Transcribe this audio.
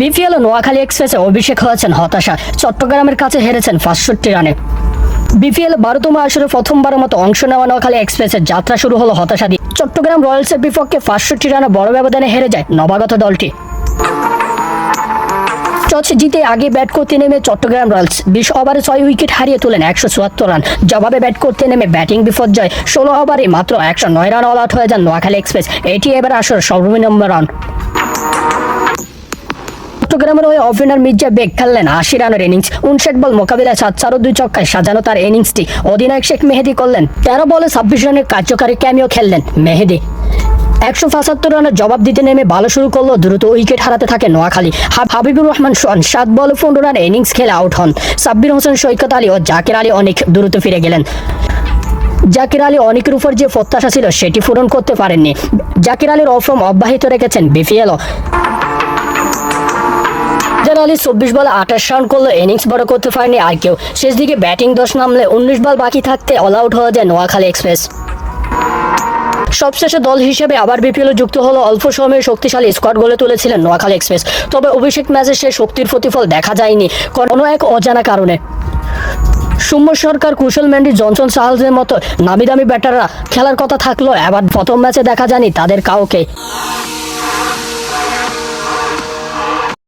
BPL ও নোয়াখালী এক্সপ্রেসে অভিষেক হয়েছেন হতাশা। চট্টগ্রামের কাছে হেরেছেন পাঁচষট্টি রানে। বিপিএল বারোতম আসরে প্রথমবারের মতো অংশ নেওয়া নোয়াখালী এক্সপ্রেসের যাত্রা শুরু হলো হতাশা দিয়ে চট্টগ্রাম রয়্যালসের বিপক্ষে পাঁচষট্টি রানে বড় ব্যবধানে হেরে যায় নবাগত দলটি। টস জিতে আগে ব্যাট করতে নেমে চট্টগ্রাম রয়্যালস। বিশ ওভারে ছয় উইকেট হারিয়ে তোলেন একশো চুয়াত্তর রান। জবাবে ব্যাট করতে নেমে ব্যাটিং বিপর্যয়। ষোলো ওভারে মাত্র একশো নয় রান অল আউট হয়ে যান নোয়াখালী এক্সপ্রেস। এটি এবার আসর সর্বনিম্ন রান। চট্টগ্রামের হয়ে ওপেনার মির্জা বেগ খেললেন আশি রানের ইনিংস উনষাট বল মোকাবিলায় সাত চার দুই চক্কায় সাজানো তার ইনিংসটি অধিনায়ক শেখ মেহেদি করলেন, তেরো বলে ছাব্বিশ রানের কার্যকারী ক্যামিও খেললেন মেহেদি। একশো পঁচাত্তর রানের জবাব দিতে নেমে ভালো শুরু করল দ্রুত উইকেট হারাতে থাকে নোয়াখালী। হাবিবুর রহমান সোহান, সাত বলে পনেরো রানে ইনিংস খেলে আউট হন। সাব্বির হোসেন, সৈকত আলী ও জাকির আলী অনেক দ্রুত ফিরে গেলেন। জাকির আলী অনেকের উপর যে প্রত্যাশা ছিল, সেটি পূরণ করতে পারেননি। জাকির আলীর অফরম অব্যাহত রেখেছেন বিপিএলও। জাকির আলী চব্বিশ বলে আঠাশ রান করল ইনিংস বড় করতে পারেনি আর কেউ। শেষ দিকে ব্যাটিং দশ নামলে উনিশ বল বাকি থাকতে অল আউট হয়ে যায় নোয়াখালী এক্সপ্রেস। সবশেষে দল হিসেবে আবার বিপিএল যুক্ত হলো অল্প সময়ে শক্তিশালী স্কোয়াড গড়ে তুলেছিলেন নোয়াখালী এক্সপ্রেস। তবে অভিষেক ম্যাচে সে শক্তির প্রতিফল দেখা যায়নি, কোনো এক অজানা কারণে। সৌম্য সরকার, কুশল ম্যান্ডি জনসন চার্লসের মতো নামি দামি ব্যাটাররা খেলার কথা থাকল এবার প্রথম ম্যাচে দেখা যায়নি তাদের কাউকে।